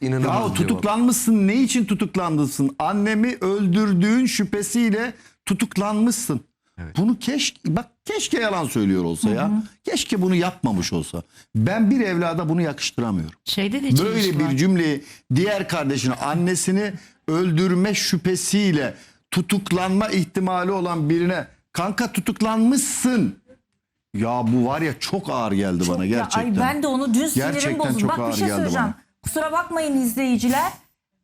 İnanılmaz Ya bir cevap. tutuklanmışsın. Ne için tutuklandısın? Annemi öldürdüğün şüphesiyle tutuklanmışsın. Bunu keşke bak keşke yalan söylüyor olsa ya. Keşke bunu yapmamış olsa. Ben bir evlada bunu yakıştıramıyorum. Şeyde de Böyle çelişki var. bir cümleyi diğer kardeşini annesini öldürme şüphesiyle tutuklanma ihtimali olan birine kanka tutuklanmışsın. Ya bu var ya çok ağır geldi bana Ya, gerçekten. ay ben de onu dün sinirim Gerçekten bozuldu. çok Bak ağır bir şey geldi söyleyeceğim. bana. Kusura bakmayın izleyiciler.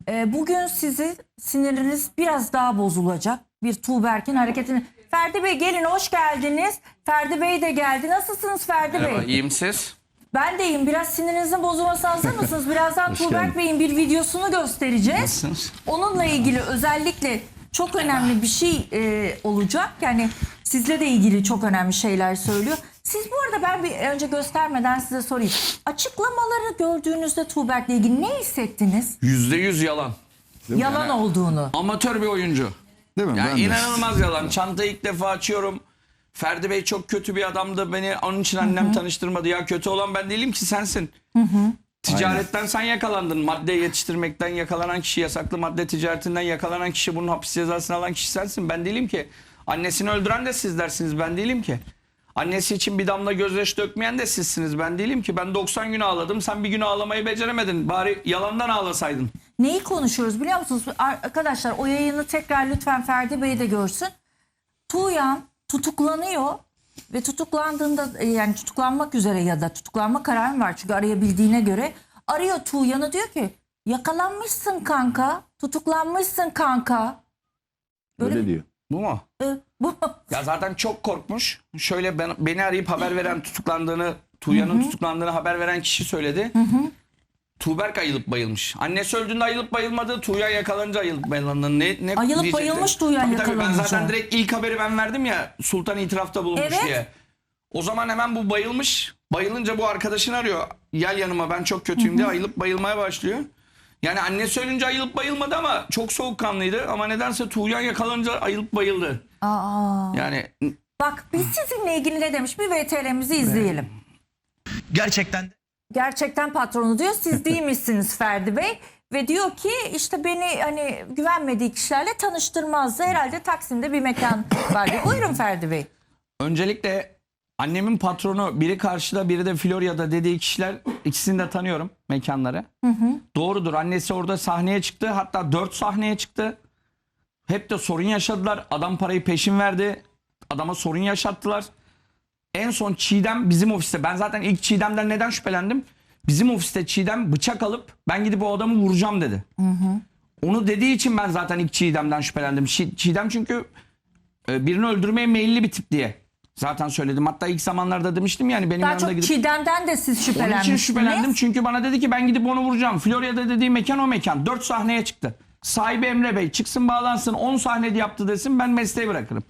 Ee, bugün sizi siniriniz biraz daha bozulacak. Bir Tuğberk'in hareketini. Ferdi Bey gelin hoş geldiniz. Ferdi Bey de geldi. Nasılsınız Ferdi Merhaba, Bey? iyiyim siz? Ben de iyiyim. Biraz sinirinizin bozulması hazır mısınız? Birazdan Hoş Tuğberk geldin. Bey'in bir videosunu göstereceğiz. Nasılsınız? Onunla ilgili özellikle çok önemli bir şey e, olacak. Yani sizle de ilgili çok önemli şeyler söylüyor. Siz bu arada ben bir önce göstermeden size sorayım. Açıklamaları gördüğünüzde Tuğberk'le ilgili ne hissettiniz? Yüzde yüz yalan. Yalan olduğunu. Amatör bir oyuncu. Değil mi? Yani Ben de. inanılmaz yalan. Çantayı ilk defa açıyorum. Ferdi Bey çok kötü bir adamdı. Beni onun için annem tanıştırmadı. Ya kötü olan ben değilim ki sensin. Ticaretten sen yakalandın. Madde yetiştirmekten yakalanan kişi, yasaklı madde ticaretinden yakalanan kişi, bunun hapis cezasını alan kişi sensin. Ben değilim ki. Annesini öldüren de siz dersiniz. Ben değilim ki. Annesi için bir damla gözyaşı dökmeyen de sizsiniz. Ben değilim ki. Ben 90 gün ağladım. Sen bir gün ağlamayı beceremedin. Bari yalandan ağlasaydın. Neyi konuşuyoruz biliyor musunuz? Arkadaşlar o yayını tekrar lütfen Ferdi Bey de görsün. Tuğyan tutuklanıyor ve tutuklandığında yani tutuklanmak üzere ya da tutuklanma kararı var çünkü arayabildiğine göre arıyor Tuğyan'ı diyor ki yakalanmışsın kanka tutuklanmışsın kanka. Öyle diyor. Bu mu? Bu Ya zaten çok korkmuş. Şöyle ben, beni arayıp haber veren tutuklandığını, Tuğya'nın tutuklandığını haber veren kişi söyledi. Tuğberk ayılıp bayılmış. Annesi öldüğünde ayılıp bayılmadı. Tuğya yakalanınca ayılıp bayılmadı. Ne, ne Ayılıp diyecekti? bayılmış Tuğya tabii, tabii, Ben yakalanınca. zaten direkt ilk haberi ben verdim ya. Sultan itirafta bulunmuş Evet. diye. O zaman hemen bu bayılmış. Bayılınca bu arkadaşını arıyor. Gel yanıma ben çok kötüyüm diye ayılıp bayılmaya başlıyor. Yani annesi ölünce ayılıp bayılmadı ama çok soğukkanlıydı. Ama nedense Tuğyan yakalanınca ayılıp bayıldı. Aa. Yani Bak biz sizinle ilgili ne demiş bir VTR'mizi izleyelim. gerçekten de gerçekten patronu diyor. Siz değilmişsiniz Ferdi Bey. Ve diyor ki işte beni hani güvenmediği kişilerle tanıştırmazdı. Herhalde Taksim'de bir mekan vardı. Buyurun Ferdi Bey. Öncelikle annemin patronu biri karşıda biri de Florya'da dediği kişiler ikisini de tanıyorum mekanları. Doğrudur annesi orada sahneye çıktı hatta dört sahneye çıktı. Hep de sorun yaşadılar. Adam parayı peşin verdi. Adama sorun yaşattılar. En son Çiğdem bizim ofiste. Ben zaten ilk Çiğdem'den neden şüphelendim? Bizim ofiste Çiğdem bıçak alıp ben gidip o adamı vuracağım dedi. Onu dediği için ben zaten ilk Çiğdem'den şüphelendim. Çi- Çiğdem çünkü e, birini öldürmeye meyilli bir tip diye. Zaten söyledim. Hatta ilk zamanlarda demiştim yani benim Daha yanımda çok gidip... Çiğdem'den de siz Onun için şüphelendim çünkü bana dedi ki ben gidip onu vuracağım. Florya'da dediği mekan o mekan. Dört sahneye çıktı. Sahibi Emre Bey çıksın bağlansın 10 sahnede yaptı desin ben mesleği bırakırım.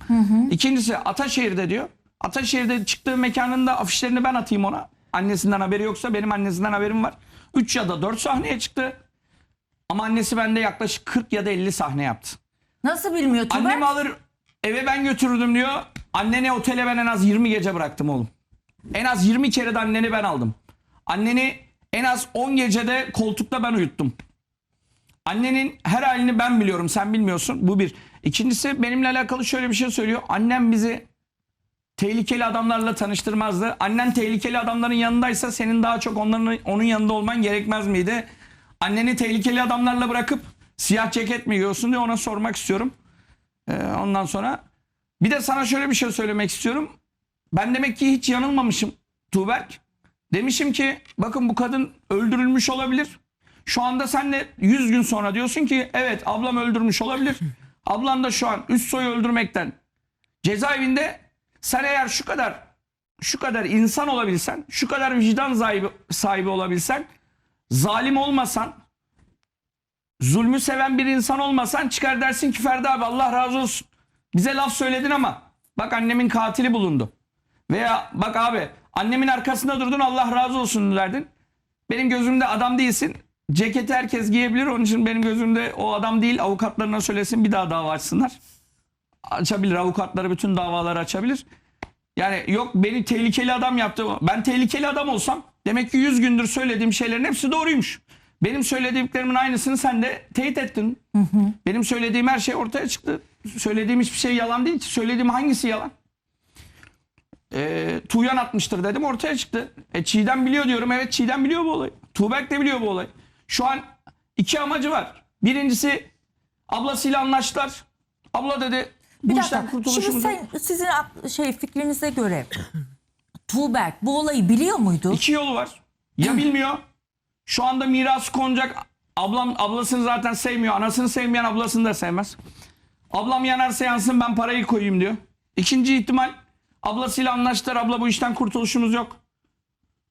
İkincisi Ataşehir'de diyor. Ataşehir'de çıktığı mekanın da afişlerini ben atayım ona. Annesinden haberi yoksa benim annesinden haberim var. 3 ya da 4 sahneye çıktı. Ama annesi bende yaklaşık 40 ya da 50 sahne yaptı. Nasıl bilmiyor Tuğberk? Annemi alır eve ben götürürdüm diyor. Anneni otele ben en az 20 gece bıraktım oğlum. En az 20 kere de anneni ben aldım. Anneni en az 10 gecede koltukta ben uyuttum. Annenin her halini ben biliyorum sen bilmiyorsun. Bu bir. İkincisi benimle alakalı şöyle bir şey söylüyor. Annem bizi tehlikeli adamlarla tanıştırmazdı. Annen tehlikeli adamların yanındaysa senin daha çok onların onun yanında olman gerekmez miydi? Anneni tehlikeli adamlarla bırakıp siyah ceket mi giyiyorsun diye ona sormak istiyorum. Ee, ondan sonra bir de sana şöyle bir şey söylemek istiyorum. Ben demek ki hiç yanılmamışım Tuğberk. Demişim ki bakın bu kadın öldürülmüş olabilir. Şu anda sen de 100 gün sonra diyorsun ki evet ablam öldürmüş olabilir. Ablan da şu an üst soyu öldürmekten cezaevinde sen eğer şu kadar şu kadar insan olabilsen, şu kadar vicdan sahibi, sahibi olabilsen, zalim olmasan, zulmü seven bir insan olmasan çıkar dersin ki Ferdi abi Allah razı olsun. Bize laf söyledin ama bak annemin katili bulundu. Veya bak abi annemin arkasında durdun Allah razı olsun derdin. Benim gözümde adam değilsin. Ceketi herkes giyebilir. Onun için benim gözümde o adam değil. Avukatlarına söylesin bir daha dava açsınlar. Açabilir. Avukatları bütün davaları açabilir. Yani yok beni tehlikeli adam yaptı. Ben tehlikeli adam olsam demek ki 100 gündür söylediğim şeylerin hepsi doğruymuş. Benim söylediklerimin aynısını sen de teyit ettin. Benim söylediğim her şey ortaya çıktı. Söylediğim hiçbir şey yalan değil. Söylediğim hangisi yalan? Ee, Tuğyan atmıştır dedim ortaya çıktı. E, Çiğdem biliyor diyorum. Evet Çiğdem biliyor bu olayı. Tuğberk de biliyor bu olayı. Şu an iki amacı var. Birincisi ablasıyla anlaştılar. Abla dedi bu Bir işten. Şimdi kurtuluşumuz yok. sen, sizin şey fikrinize göre Tuğberk bu olayı biliyor muydu? İki yolu var. Ya bilmiyor. Şu anda miras konacak. Ablam ablasını zaten sevmiyor. Anasını sevmeyen ablasını da sevmez. Ablam yanarsa yansın ben parayı koyayım diyor. İkinci ihtimal ablasıyla anlaştılar. Abla bu işten kurtuluşumuz yok.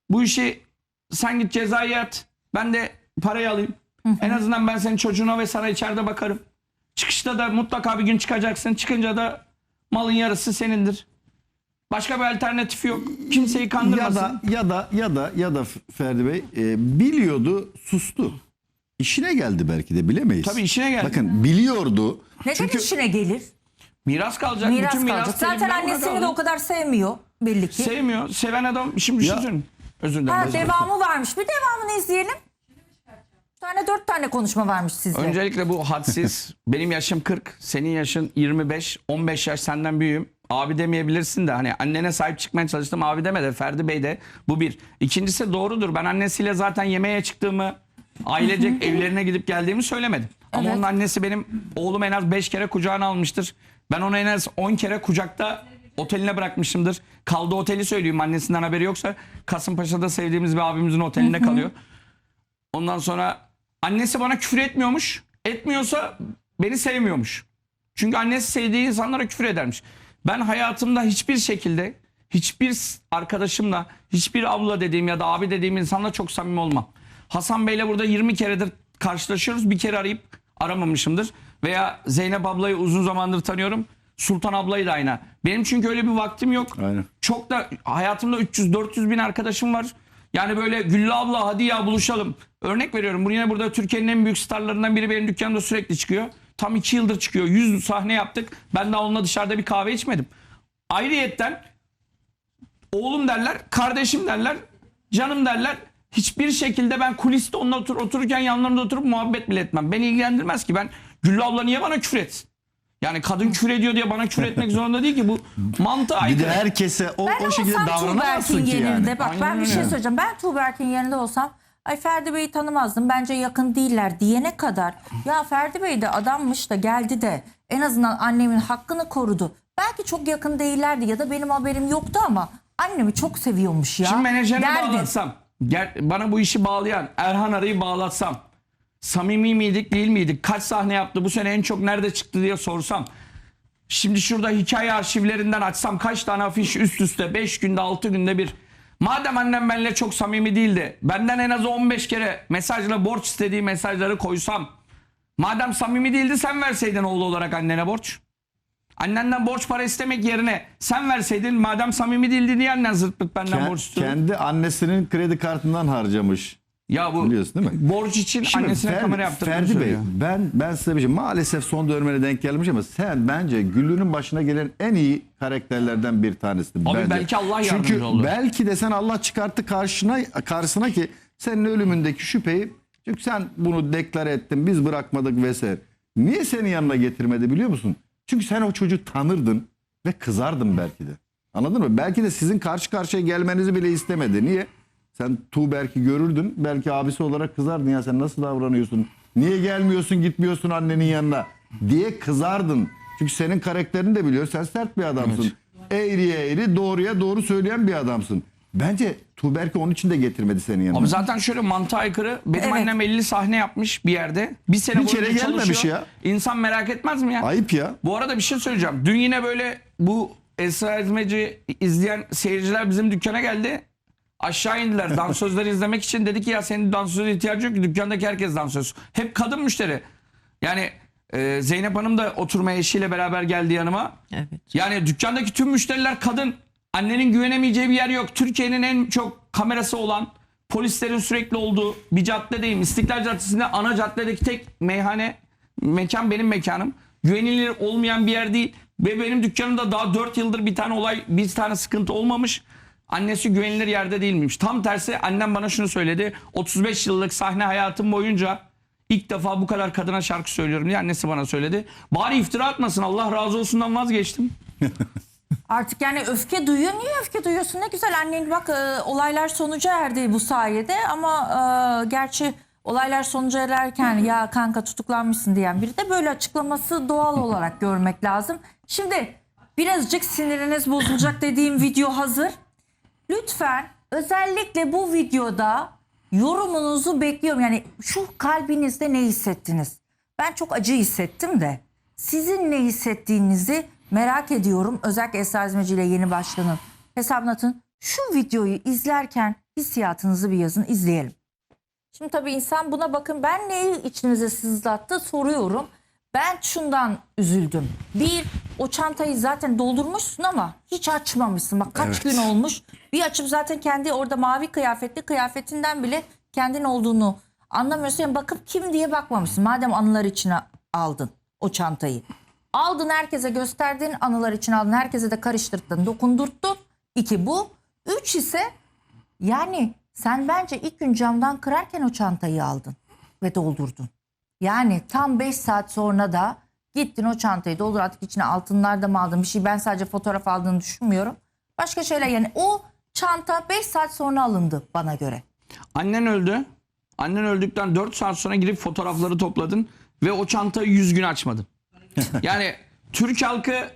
Bu işi sen git cezayı yat. Ben de parayı alayım. En azından ben senin çocuğuna ve sana içeride bakarım. Çıkışta da mutlaka bir gün çıkacaksın. Çıkınca da malın yarısı senindir. Başka bir alternatif yok. Kimseyi Ya kandırmasın. da ya da ya da ya da Ferdi Bey e, biliyordu, sustu. İşine geldi belki de bilemeyiz. Tabii işine geldi. Bakın biliyordu. Neden Çünkü işine gelir? Miras kalacak. Miras Bütün kalacak. miras Zaten elimden ona annesini kaldı. de o kadar sevmiyor belli ki. Sevmiyor. Seven adam şimdi Ya- söyleyeyim. Özür dilerim. ha, özür dilerim. devamı varmış. Bir devamını izleyelim. Bir tane dört tane konuşma varmış sizde. Öncelikle bu hadsiz. Benim yaşım 40. Senin yaşın 25. 15 yaş senden büyüğüm. Abi demeyebilirsin de hani annene sahip çıkmaya çalıştım. Abi deme de Ferdi Bey de bu bir. İkincisi doğrudur. Ben annesiyle zaten yemeğe çıktığımı ailecek evlerine gidip geldiğimi söylemedim. Ama Evet. onun annesi benim oğlum en az 5 kere kucağına almıştır. Ben onu en az 10 kere kucakta oteline bırakmışımdır. Kaldığı oteli söyleyeyim annesinden haberi yoksa Kasımpaşa'da sevdiğimiz bir abimizin otelinde kalıyor. Ondan sonra annesi bana küfür etmiyormuş. Etmiyorsa beni sevmiyormuş. Çünkü annesi sevdiği insanlara küfür edermiş. Ben hayatımda hiçbir şekilde hiçbir arkadaşımla, hiçbir abla dediğim ya da abi dediğim insanla çok samimi olmam. Hasan Bey'le burada 20 keredir karşılaşıyoruz. Bir kere arayıp aramamışımdır. Veya Zeynep ablayı uzun zamandır tanıyorum. Sultan ablayı da aynı. Benim çünkü öyle bir vaktim yok. Aynen. Çok da hayatımda 300-400 bin arkadaşım var. Yani böyle Güllü abla hadi ya buluşalım. Örnek veriyorum. Bu yine burada Türkiye'nin en büyük starlarından biri benim dükkanımda sürekli çıkıyor. Tam 2 yıldır çıkıyor. 100 sahne yaptık. Ben daha onunla dışarıda bir kahve içmedim. Ayrıyetten oğlum derler, kardeşim derler, canım derler. Hiçbir şekilde ben kuliste onunla otur, otururken yanlarında oturup muhabbet bile etmem. Beni ilgilendirmez ki ben Güllü abla niye bana küfür etsin? Yani kadın küfür ediyor diye bana küfür etmek zorunda değil ki bu mantığı bir aykırı. de herkese o, Ben o şekilde davranamazsın ki yani. bak ben Aynen bir şey öyle. söyleyeceğim. Ben Tuğberk'in yerinde olsam ay Ferdi Bey'i tanımazdım. Bence yakın değiller diyene kadar ya Ferdi Bey de adammış da geldi de en azından annemin hakkını korudu. Belki çok yakın değillerdi ya da benim haberim yoktu ama annemi çok seviyormuş ya. Şimdi menajerine Derdin. bağlatsam, ger- bana bu işi bağlayan Erhan Arı'yı bağlatsam, samimi miydik değil miydik, kaç sahne yaptı, bu sene en çok nerede çıktı diye sorsam, şimdi şurada hikaye arşivlerinden açsam kaç tane afiş üst üste 5 günde 6 günde bir. Madem annem benimle çok samimi değildi, benden en az 15 kere mesajla borç istediği mesajları koysam, madem samimi değildi sen verseydin oğlu olarak annene borç. Annenden borç para istemek yerine sen verseydin madem samimi değildi niye annen zırt pırt benden Ken- borç istiyordu? kendi annesinin kredi kartından harcamış. Ya bu Biliyorsun değil mi? borç için Şimdi annesine Fer- kamera yaptırdığını Ferdi Bey söylüyor. ben ben size bir şey maalesef son dönemine denk gelmiş ama sen bence Güllü'nün başına gelen en iyi karakterlerden bir tanesisin. Abi bence. belki Allah yardımcı Çünkü oldu. belki de sen Allah çıkarttı karşına karşısına ki senin ölümündeki şüpheyi çünkü sen bunu deklare ettin biz bırakmadık vesaire. Niye senin yanına getirmedi biliyor musun? Çünkü sen o çocuğu tanırdın ve kızardın belki de. Anladın mı? Belki de sizin karşı karşıya gelmenizi bile istemedi. Niye? Sen Tuğberk'i görürdün. Belki abisi olarak kızardın ya sen nasıl davranıyorsun? Niye gelmiyorsun gitmiyorsun annenin yanına? Diye kızardın. Çünkü senin karakterini de biliyor. Sen sert bir adamsın. Eğriye eğri doğruya doğru söyleyen bir adamsın. Bence Tuğberk'i onun için de getirmedi senin yanına. Abi zaten şöyle mantığa aykırı. Benim Evet. annem 50 sahne yapmış bir yerde. Bir sene Bir kere boyunca gelmemiş çalışıyor. ya. İnsan merak etmez mi ya? Ayıp ya. Bu arada bir şey söyleyeceğim. Dün yine böyle bu Esra Ezmeci izleyen seyirciler bizim dükkana geldi. Aşağı indiler dansözleri izlemek için. Dedi ki ya senin dansöze ihtiyacı yok ki dükkandaki herkes dansöz. Hep kadın müşteri. Yani e, Zeynep Hanım da oturmaya eşiyle beraber geldi yanıma. Evet. Yani dükkandaki tüm müşteriler kadın. Annenin güvenemeyeceği bir yer yok. Türkiye'nin en çok kamerası olan, polislerin sürekli olduğu bir caddedeyim. İstiklal Caddesi'nde ana caddedeki tek meyhane, mekan benim mekanım. Güvenilir olmayan bir yer değil. Ve benim dükkanımda daha 4 yıldır bir tane olay, bir tane sıkıntı olmamış. Annesi güvenilir yerde değilmiş. Tam tersi annem bana şunu söyledi. 35 yıllık sahne hayatım boyunca ilk defa bu kadar kadına şarkı söylüyorum diye annesi bana söyledi. Bari iftira atmasın Allah razı olsundan vazgeçtim. Artık yani öfke duyuyor. Niye öfke duyuyorsun? Ne güzel annen bak e, olaylar sonuca erdi bu sayede ama e, gerçi olaylar sonuca ererken ya kanka tutuklanmışsın diyen biri de böyle açıklaması doğal olarak görmek lazım. Şimdi birazcık siniriniz bozulacak dediğim video hazır. Lütfen özellikle bu videoda yorumunuzu bekliyorum. Yani şu kalbinizde ne hissettiniz? Ben çok acı hissettim de sizin ne hissettiğinizi merak ediyorum. Özellikle Esra Azmeci ile yeni başkanın hesabına atın. Şu videoyu izlerken hissiyatınızı bir yazın izleyelim. Şimdi tabii insan buna bakın ben neyi içinize sızlattı soruyorum. Ben şundan üzüldüm. Bir o çantayı zaten doldurmuşsun ama hiç açmamışsın. Bak kaç Evet. gün olmuş. Bir açıp zaten kendi orada mavi kıyafetli kıyafetinden bile kendin olduğunu anlamıyorsun. Yani bakıp kim diye bakmamışsın. Madem anılar içine aldın o çantayı. Aldın herkese gösterdin anılar için aldın. Herkese de karıştırdın dokundurttun. İki bu. Üç ise yani sen bence ilk gün camdan kırarken o çantayı aldın ve doldurdun. Yani tam 5 saat sonra da gittin o çantayı doldur artık içine altınlar da mı aldın bir şey ben sadece fotoğraf aldığını düşünmüyorum. Başka şeyler yani o çanta 5 saat sonra alındı bana göre. Annen öldü. Annen öldükten 4 saat sonra girip fotoğrafları topladın ve o çantayı 100 gün açmadın. yani Türk halkı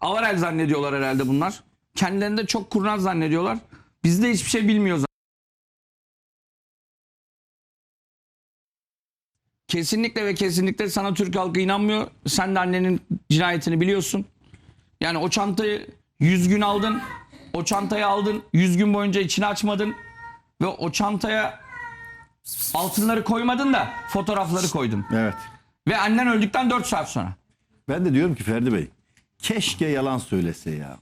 avarel zannediyorlar herhalde bunlar. Kendilerini de çok kurnaz zannediyorlar. Biz de hiçbir şey bilmiyoruz. Kesinlikle ve kesinlikle sana Türk halkı inanmıyor. Sen de annenin cinayetini biliyorsun. Yani o çantayı 100 gün aldın. O çantayı aldın. 100 gün boyunca içini açmadın. Ve o çantaya altınları koymadın da fotoğrafları koydun. Evet. Ve annen öldükten 4 saat sonra. Ben de diyorum ki Ferdi Bey keşke yalan söylese ya.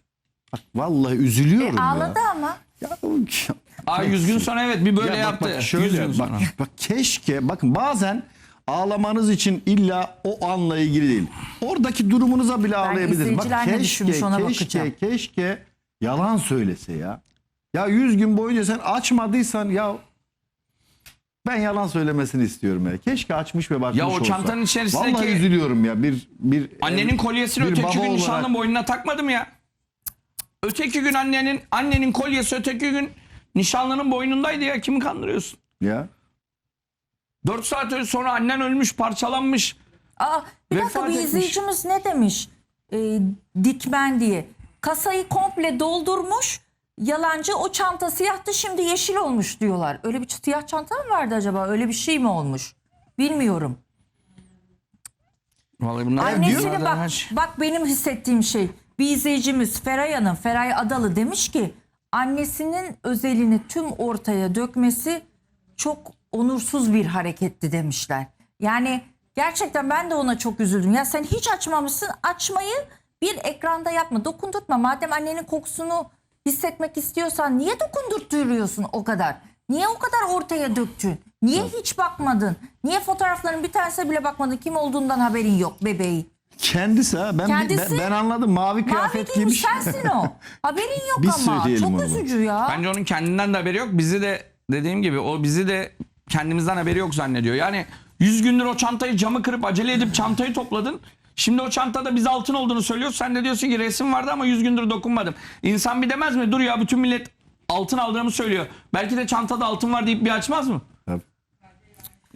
Bak vallahi üzülüyorum ya. E, Ağladı ama. Ya, Aa 100 gün sonra evet bir böyle Ya bak, yaptı. Bak 100 şöyle gün bak, sonra. bak keşke bakın bazen ağlamanız için illa o anla ilgili değil. Oradaki durumunuza bile ağlayabilirsiniz. Bak ne düşünmüş keşke ona keşke bakacağım. keşke yalan söylese ya. Ya 100 gün boyunca sen açmadıysan ya ben yalan söylemesini istiyorum ya. Keşke açmış ve bakmış Ya o olsa. çantanın içerisindeki- Vallahi üzülüyorum ya. Bir bir Annenin kolyesini bir öteki gün olarak- nişanlının boynuna takmadım ya. Öteki gün annenin annenin kolyesi öteki gün nişanlının boynundaydı ya. Kimi kandırıyorsun? ya. 4 saat sonra annen ölmüş, parçalanmış. Aa, bir dakika bir etmiş. izleyicimiz ne demiş? Ee, dikmen diye. Kasayı komple doldurmuş. Yalancı o çanta siyahtı şimdi yeşil olmuş diyorlar. Öyle bir siyah çanta mı vardı acaba? Öyle bir şey mi olmuş? Bilmiyorum. Vallahi bunlar Annesini bak, bak benim hissettiğim şey. Bir izleyicimiz Feray Hanım, Feray Adalı demiş ki annesinin özelini tüm ortaya dökmesi çok onursuz bir hareketti demişler. Yani gerçekten ben de ona çok üzüldüm. Ya sen hiç açmamışsın açmayı bir ekranda yapma dokundurtma. Madem annenin kokusunu hissetmek istiyorsan niye dokundurtuyorsun o kadar? Niye o kadar ortaya döktün? Niye hiç bakmadın? Niye fotoğrafların bir tanesine bile bakmadın? Kim olduğundan haberin yok bebeği. Kendisi ha ben, Kendisi- ben, ben anladım mavi Mavi kıyafet giymiş giymiş. sensin o. Haberin yok Biz ama. Çok onu. üzücü ya. Bence onun kendinden de haberi yok. Bizi de dediğim gibi o bizi de kendimizden haberi yok zannediyor. Yani 100 gündür o çantayı camı kırıp acele edip çantayı topladın. Şimdi o çantada biz altın olduğunu söylüyor. Sen de diyorsun ki resim vardı ama 100 gündür dokunmadım. İnsan bir demez mi? Dur ya bütün millet altın aldığımı söylüyor. Belki de çantada altın var deyip bir açmaz mı? Tabii.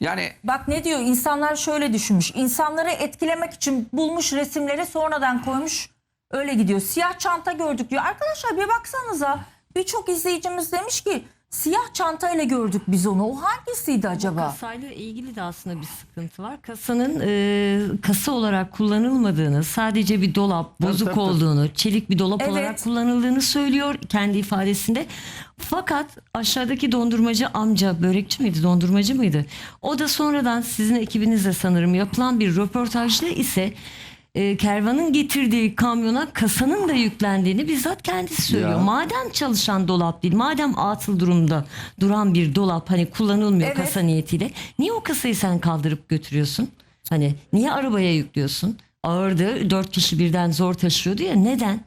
Yani Bak ne diyor insanlar şöyle düşünmüş. İnsanları etkilemek için bulmuş resimleri sonradan koymuş. Öyle gidiyor. Siyah çanta gördük diyor. Arkadaşlar bir baksanıza. Birçok izleyicimiz demiş ki siyah çantayla gördük biz onu. O hangisiydi acaba? Kasayla ilgili de aslında bir sıkıntı var. Kasanın e, kasa olarak kullanılmadığını, sadece bir dolap, bozuk tabii, tabii. olduğunu, çelik bir dolap Evet. olarak kullanıldığını söylüyor kendi ifadesinde. Fakat aşağıdaki dondurmacı amca, börekçi miydi, dondurmacı mıydı? O da sonradan sizin ekibinizle sanırım yapılan bir röportajda ise e, kervanın getirdiği kamyona kasanın da yüklendiğini bizzat kendisi söylüyor. Ya. Madem çalışan dolap değil, madem atıl durumda duran bir dolap hani kullanılmıyor Evet. kasa niyetiyle. Niye o kasayı sen kaldırıp götürüyorsun? Hani niye arabaya yüklüyorsun? Ağırdı, dört kişi birden zor taşıyordu ya neden?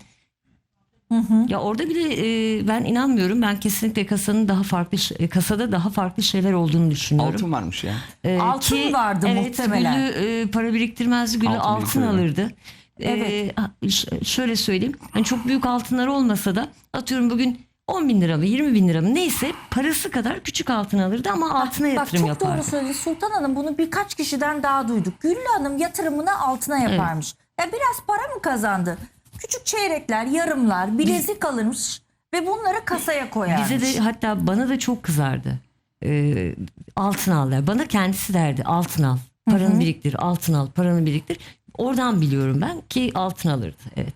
Ya orada bile e, ben inanmıyorum. Ben kesinlikle kasanın daha farklı e, kasada daha farklı şeyler olduğunu düşünüyorum. Altın varmış ya. Ee, Altın vardı evet, muhtemelen. Güllü e, para biriktirmezdi. Güllü Altın altın, alırdı. Ee, ş- şöyle söyleyeyim. Hani çok büyük altınları olmasa da atıyorum bugün 10 bin lira mı 20 bin lira mı neyse parası kadar küçük altın alırdı ama altına Bak yatırım çok yapardı. doğru söyledi Sultan Hanım bunu birkaç kişiden daha duyduk. Güllü Hanım yatırımını altına yaparmış. Ya biraz para mı kazandı? Küçük çeyrekler, yarımlar, bilezik alırmış ve bunları kasaya koyarmış. Bize de hatta bana da çok kızardı. Ee, altın al der. Bana kendisi derdi altın al. Paranı biriktir, altın al, paranı biriktir. Oradan biliyorum ben ki altın alırdı. Evet.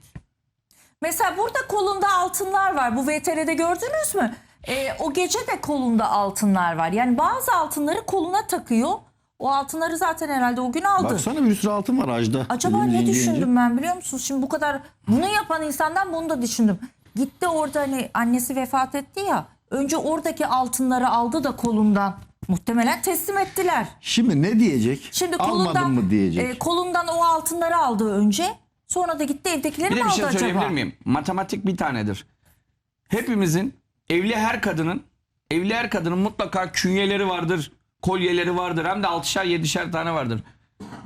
Mesela burada kolunda altınlar var. Bu VTR'de gördünüz mü? Ee, o gece de kolunda altınlar var. Yani bazı altınları koluna takıyor. O altınları zaten herhalde o gün aldı. Baksana bir sürü altın var Ajda. Acaba ne düşündüm ben biliyor musunuz? Şimdi bu kadar bunu yapan insandan bunu da düşündüm. Gitti orada hani annesi vefat etti ya. Önce oradaki altınları aldı da kolundan. Muhtemelen teslim ettiler. Şimdi ne diyecek? Şimdi Almadın kolundan mı diyecek. e, kolundan o altınları aldı önce. Sonra da gitti evdekileri Bir mi de bir aldı şey acaba? söyleyebilir miyim? Matematik bir tanedir. Hepimizin evli her kadının evli her kadının mutlaka künyeleri vardır, kolyeleri vardır. Hem de altışar yedişer tane vardır.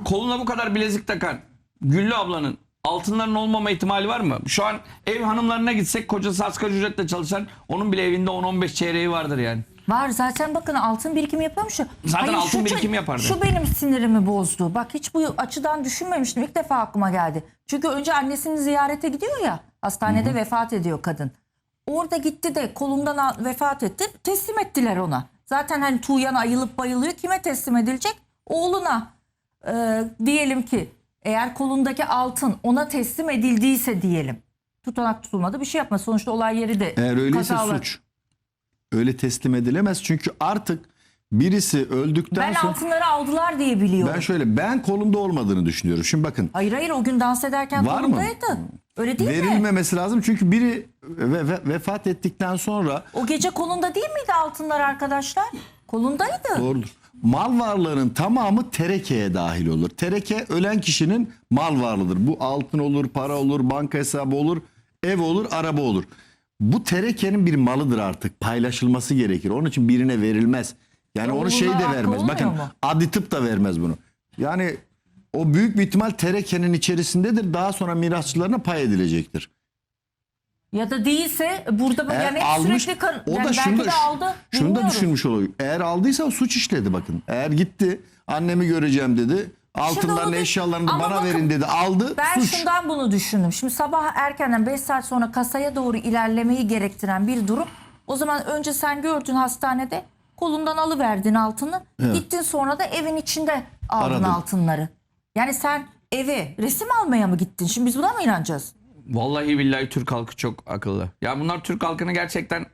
Koluna bu kadar bilezik takan Güllü ablanın altınların olmama ihtimali var mı? Şu an ev hanımlarına gitsek kocası asgari ücretle çalışan onun bile evinde 10-15 çeyreği vardır yani. Var zaten bakın altın birikimi yapıyormuş. ya. Zaten altın şu- birikimi yapardı. Şu benim sinirimi bozdu. Bak hiç bu açıdan düşünmemiştim. İlk defa aklıma geldi. Çünkü önce annesini ziyarete gidiyor ya. Hastanede vefat ediyor kadın. Orada gitti de kolundan vefat etti. Teslim ettiler ona. Zaten hani Tuğyan ayılıp bayılıyor. Kime teslim edilecek? Oğluna. Ee, diyelim ki eğer kolundaki altın ona teslim edildiyse diyelim. Tutanak tutulmadı bir şey yapma. Sonuçta olay yeri de Eğer öyleyse kaza olarak- suç. Öyle teslim edilemez çünkü artık birisi öldükten Ben sonra altınları aldılar diye biliyorum. ben şöyle ben kolumda olmadığını düşünüyorum. Şimdi bakın Hayır hayır o gün dans ederken Var mı? kolundaydı. Öyle değil mi? verilmemesi lazım çünkü biri ve- ve- vefat ettikten sonra O gece kolunda değil miydi altınlar arkadaşlar? Kolundaydı. doğrudur. Mal varlığının tamamı terekeye dahil olur. Tereke ölen kişinin mal varlığıdır. Bu altın olur, para olur, banka hesabı olur, ev olur, araba olur. Bu terekenin bir malıdır artık. Paylaşılması gerekir. Onun için birine verilmez. Yani onu şey de vermez. Bakın mu? adli tıp da vermez bunu. Yani o büyük bir ihtimal terekenin içerisindedir. Daha sonra mirasçılarına pay edilecektir. Ya da değilse burada bu- Eğer yani hep almış, sürekli kan- o yani da şunu da, de aldı. şunu da bilmiyoruz. düşünmüş oluyor. Eğer aldıysa suç işledi bakın. Eğer gitti annemi göreceğim dedi. Altınlarını eşyalarını da bana bakın, verin dedi. Aldı Ben suç. şundan bunu düşündüm. Şimdi sabah erkenden 5 saat sonra kasaya doğru ilerlemeyi gerektiren bir durum. O zaman önce sen gördün hastanede kolundan alıverdin altını. Gittin sonra da evin içinde aldın Aradım. altınları. Yani sen eve resim almaya mı gittin? Şimdi biz buna mı inanacağız? Vallahi billahi Türk halkı çok akıllı. Ya bunlar Türk halkını gerçekten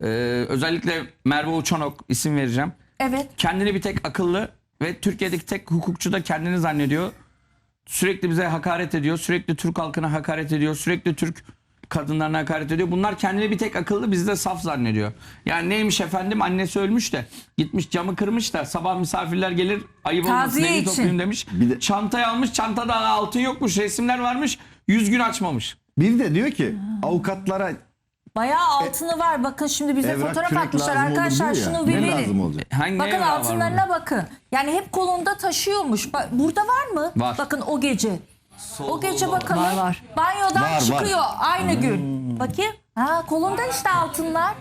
e, özellikle Merve Uçanok isim vereceğim. Evet. kendini bir tek akıllı ve Türkiye'deki tek hukukçu da kendini zannediyor. Sürekli bize hakaret ediyor. Sürekli Türk halkına hakaret ediyor. Sürekli Türk kadınlarına hakaret ediyor. Bunlar kendini bir tek akıllı bizi de saf zannediyor. Yani neymiş efendim annesi ölmüş de gitmiş camı kırmış da sabah misafirler gelir ayıp olmasın Taziye evi için. toplayayım demiş. Bir de- Çantayı almış çantada altın yokmuş resimler varmış 100 gün açmamış. Bir de diyor ki avukatlara Bayağı altını var. Bakın şimdi bize evrak fotoğraf kürek atmışlar. lazım olur Arkadaşlar diyor ya. şunu bir Ne verin. olacak? Hangi Bakın evrağı var altınlarına bakın. Yani hep kolunda taşıyormuş. Ba- Burada var mı? Var. Bakın o gece. O gece bakalım. Var, var. Banyodan Var, var. çıkıyor aynı gün. Bakayım. Ha kolunda işte altınlar.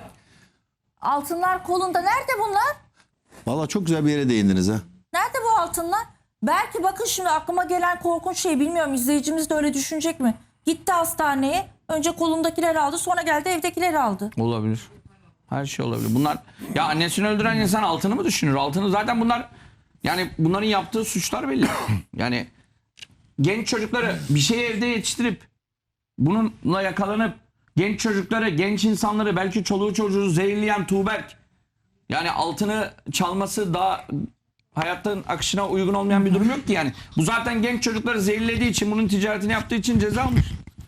Altınlar kolunda. Nerede bunlar? valla çok güzel bir yere değindiniz ha. Nerede bu altınlar? Belki bakın şimdi aklıma gelen korkunç şey bilmiyorum izleyicimiz de öyle düşünecek mi? Gitti hastaneye. Önce kolundakileri aldı sonra geldi evdekileri aldı. Olabilir. Her şey olabilir. Bunlar ya annesini öldüren insan altını mı düşünür? Altını zaten bunlar yani bunların yaptığı suçlar belli. yani genç çocukları bir şeyi evde yetiştirip bununla yakalanıp genç çocukları, genç insanları belki çoluğu çocuğu zehirleyen Tuğberk yani altını çalması daha hayatın akışına uygun olmayan bir durum yok ki yani. Bu zaten genç çocukları zehirlediği için bunun ticaretini yaptığı için ceza almış.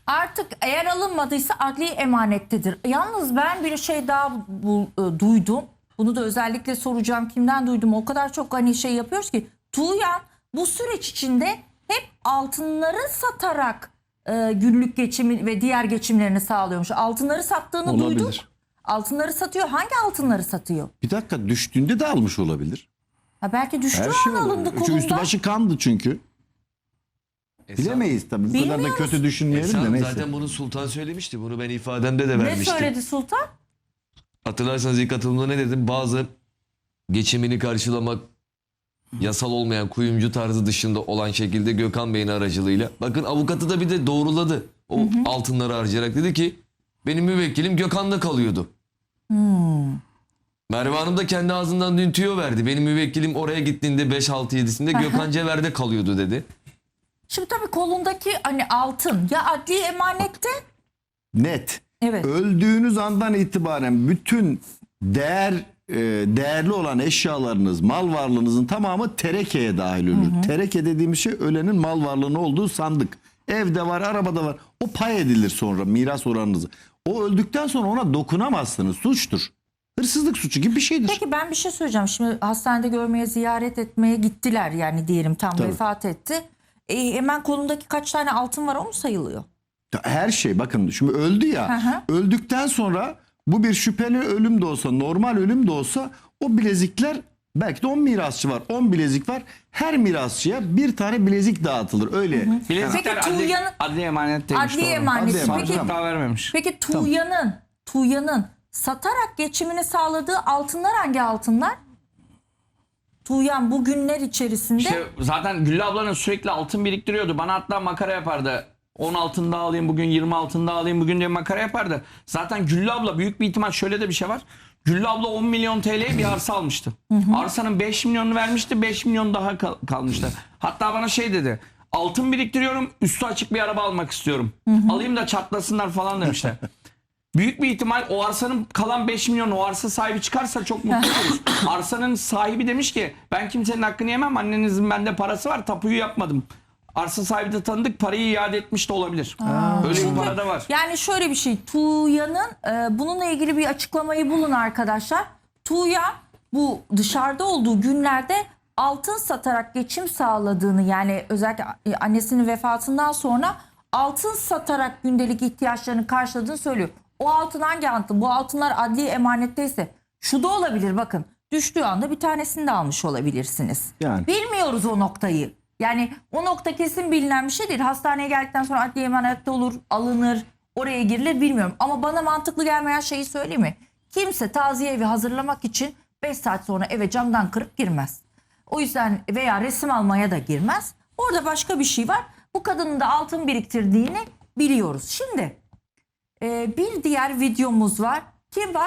Artık eğer alınmadıysa adli emanettedir. Yalnız ben bir şey daha bu- e, duydum. Bunu da özellikle soracağım kimden duydum. O kadar çok hani şey yapıyoruz ki. Tuğyan bu süreç içinde hep altınları satarak e, günlük geçimi ve diğer geçimlerini sağlıyormuş. Altınları sattığını Olabilir. duyduk. Altınları satıyor. Hangi altınları satıyor? Bir dakika düştüğünde de almış olabilir. Ha belki düştüğü Her şey an alındı olabilir. Çünkü kolundan. üstü başı kandı çünkü. Bilemeyiz tabii. Bu kadar da Bilmiyoruz. kötü düşünmeyelim Esra de neyse. zaten bunu Sultan söylemişti. Bunu ben ifademde de Ne vermiştim. söyledi Sultan? Hatırlarsanız ilk atılımda ne dedim? Bazı geçimini karşılamak yasal olmayan kuyumcu tarzı dışında olan şekilde Gökhan Bey'in aracılığıyla. Bakın avukatı da bir de doğruladı. O altınları harcayarak dedi ki benim müvekkilim Gökhan'da kalıyordu. Merve Hanım da kendi ağzından dün tüyo verdi. Benim müvekkilim oraya gittiğinde 5-6-7'sinde Gökhan Cever'de kalıyordu dedi. Şimdi tabii kolundaki hani altın ya adli emanette Net. Evet. Öldüğünüz andan itibaren bütün değer değerli olan eşyalarınız, mal varlığınızın tamamı terekeye dahil olur. Tereke dediğimiz şey ölenin mal varlığının olduğu sandık. Evde var, arabada var. O pay edilir sonra miras oranınızı. O öldükten sonra ona dokunamazsınız. Suçtur. Hırsızlık suçu gibi bir şeydir. Peki ben bir şey söyleyeceğim. Şimdi hastanede görmeye, ziyaret etmeye gittiler yani diyelim tam Tabii. vefat etti. E, hemen kolundaki kaç tane altın var o mu sayılıyor? Her şey bakın şimdi öldü ya. Hı hı. Öldükten sonra bu bir şüpheli ölüm de olsa, normal ölüm de olsa o bilezikler belki de 10 mirasçı var. 10 bilezik var. Her mirasçıya bir tane bilezik dağıtılır. Öyle. Bilezikler Peki adli, Tuğya'nın- adli emanet demiş. Adli doğru. emanet. Adli emanet, Peki, tamam. Daha vermemiş. peki Tuğya'nın Tuğya'nın satarak geçimini sağladığı altınlar hangi altınlar? Tuğyan bu günler içerisinde İşte zaten Güllü ablanın sürekli altın biriktiriyordu. Bana hatta makara yapardı. 10 altın daha alayım bugün 20 altın daha alayım bugün diye makara yapardı. Zaten Güllü abla büyük bir ihtimal şöyle de bir şey var. Güllü abla 10 milyon TL'ye bir arsa almıştı. Arsanın 5 milyonunu vermişti 5 milyon daha kal- kalmıştı. Hatta bana şey dedi. Altın biriktiriyorum üstü açık bir araba almak istiyorum. Alayım da çatlasınlar falan demişler. Büyük bir ihtimal o arsanın kalan 5 milyon o arsa sahibi çıkarsa çok mutlu oluruz. Arsanın sahibi demiş ki ben kimsenin hakkını yemem annenizin bende parası var tapuyu yapmadım. Arsa sahibi de tanıdık parayı iade etmiş de olabilir. Öyle bir para da var. Yani şöyle bir şey Tuğya'nın e, bununla ilgili bir açıklamayı bulun arkadaşlar. Tuğya bu dışarıda olduğu günlerde altın satarak geçim sağladığını yani özellikle annesinin vefatından sonra altın satarak gündelik ihtiyaçlarını karşıladığını söylüyor. O altın hangi altın? Bu altınlar adli emanetteyse şu da olabilir bakın. Düştüğü anda bir tanesini de almış olabilirsiniz. Yani. Bilmiyoruz o noktayı. Yani o nokta kesin bilinen bir şey değil. Hastaneye geldikten sonra adli emanette olur, alınır, oraya girilir bilmiyorum. Ama bana mantıklı gelmeyen şeyi söyleyeyim mi? Kimse taziye evi hazırlamak için 5 saat sonra eve camdan kırıp girmez. O yüzden veya resim almaya da girmez. Orada başka bir şey var. Bu kadının da altın biriktirdiğini biliyoruz. Şimdi e, bir diğer videomuz var. Kim var?